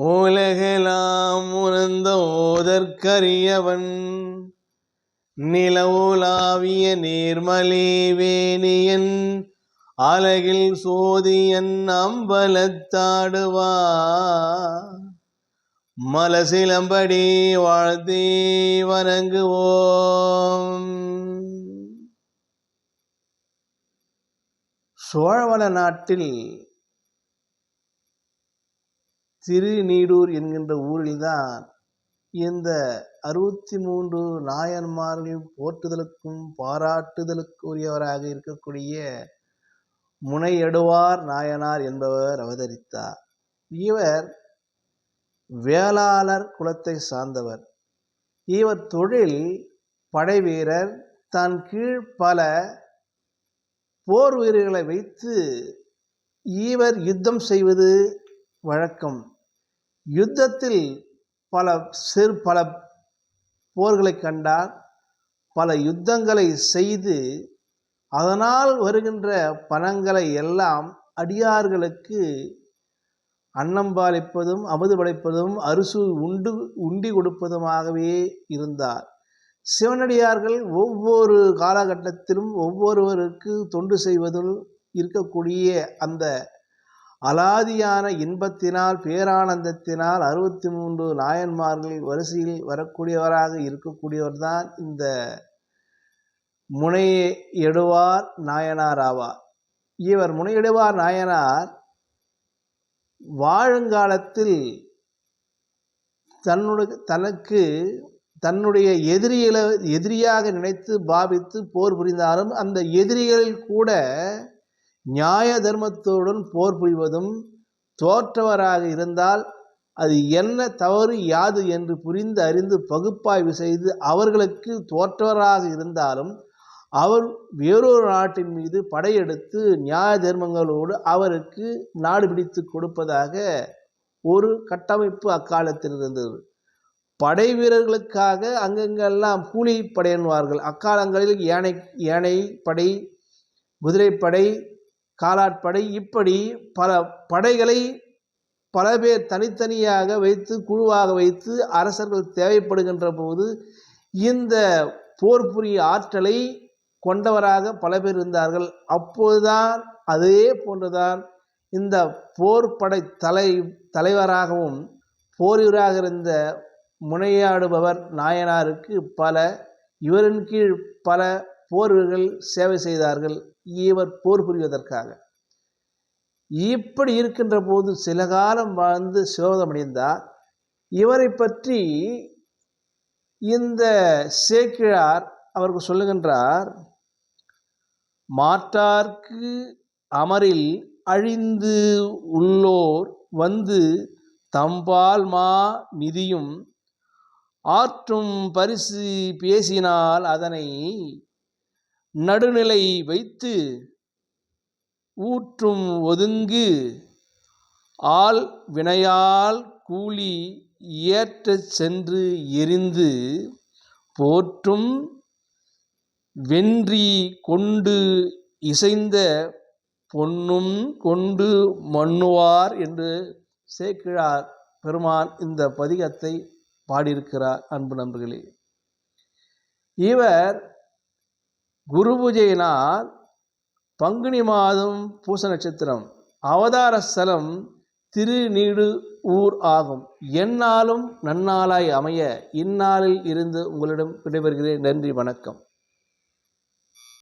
உலகெலாம் உணர்ந்த ஓதற்கரியவன் நிலவுலாவிய நீர்மலி வேணியன் அலகில் சோதியன் அம்பலத்தாடுவா மலசிலம்படி வாழ்த்தி வணங்குவோம். சோழவள நாட்டில் திருநீடூர் என்கின்ற ஊரில்தான் இந்த அறுபத்தி மூன்று நாயன்மார்களின் போற்றுதலுக்கும் பாராட்டுதலுக்குரியவராக இருக்கக்கூடிய முனையடுவார் நாயனார் என்பவர் அவதரித்தார். இவர் வேளாளர் குலத்தை சார்ந்தவர். இவர் தொழில் படைவீரர். தன் கீழ் பல போர் வீரர்களை வைத்து இவர் யுத்தம் செய்வது வழக்கம். யுத்தத்தில் பல சிறு பல போர்களை கண்டார். பல யுத்தங்களை செய்து அதனால் வருகின்ற பணங்களை எல்லாம் அடியார்களுக்கு அன்னம்பாலிப்பதும் அமுது படைப்பதும் அரிசு உண்டு உண்டி கொடுப்பதுமாகவே இருந்தார். சிவனடியார்கள் ஒவ்வொரு காலகட்டத்திலும் ஒவ்வொருவருக்கு தொண்டு செய்வதில் இருக்கக்கூடிய அந்த அலாதியான இன்பத்தினால் பேரானந்தத்தினால் அறுபத்தி மூன்று நாயன்மார்களின் வரிசையில் வரக்கூடியவராக இருக்கக்கூடியவர் தான் இந்த முனையை எடுவார் நாயனார் ஆவார். இவர் முனையிடுவார் நாயனார் வாழுங்காலத்தில் தன்னுடைய தனக்கு தன்னுடைய எதிரிகளை எதிரியாக நினைத்து பாவித்து போர் புரிந்தாலும் அந்த எதிரிகளில் கூட நியாய தர்மத்துடன் போர் புரிவதும் தோற்றவராக இருந்தால் அது என்ன தவறு யாது என்று புரிந்து அறிந்து பகுப்பாய்வு செய்து அவர்களுக்கு தோற்றவராக இருந்தாலும் அவர் வேறொரு நாட்டின் மீது படையெடுத்து நியாய தர்மங்களோடு அவருக்கு நாடு பிடித்து கொடுப்பதாக ஒரு கட்டமைப்பு அக்காலத்தில் இருந்தது. படை வீரர்களுக்காக அங்கங்கெல்லாம் கூலி படையன்வார்கள். அக்காலங்களில் யானை யானை படை குதிரைப்படை காலாட்படை இப்படி பல படைகளை பல பேர் தனித்தனியாக வைத்து குழுவாக வைத்து அரசர்கள் தேவைப்படுகின்ற போது இந்த போர் புரிய ஆற்றலை கொண்டவராக பல பேர் இருந்தார்கள். அப்போதுதான் அதே போன்றுதான் இந்த போர் படை தலை தலைவராகவும் போரிவராக இருந்த முனையாடுபவர் நாயனாருக்கு பல இவரின் கீழ் பல போர்கள் சேவை செய்தார்கள். இவர் போர் புரிவதற்காக. இப்படி இருக்கின்ற போது சில காலம் வாழ்ந்து சிவதமடைந்தார் இவரை பற்றி இந்த சேக்கிழார் அவருக்கு சொல்லுகின்றார் மாற்றார்க்கு அமரில் அழிந்து உள்ளோர் வந்து தம்பால் மா நிதியும் ஆற்றும் பரிசு பேசினால் அதனை நடுநிலை வைத்து ஊற்றும் ஒதுங்கு ஆள் வினையால் கூலி ஏற்றச் சென்று எரிந்து போற்றும் வென்றி கொண்டு இசைந்த பொன்னும் கொண்டு மண்ணுவார் என்று சேக்கிழார் பெருமான் இந்த பதிகத்தை பாடியிருக்கிறார் அன்பு நண்பர்களே. இவர் குரு பூஜையினால் பங்குனி மாதம் பூச நட்சத்திரம் அவதார ஸ்தலம் திருநீடு ஊர் ஆகும். எந்நாளும் நன்னாளாய் அமைய இந்நாளில் இருந்து உங்களிடம் விடைபெறுகிறேன். நன்றி வணக்கம்.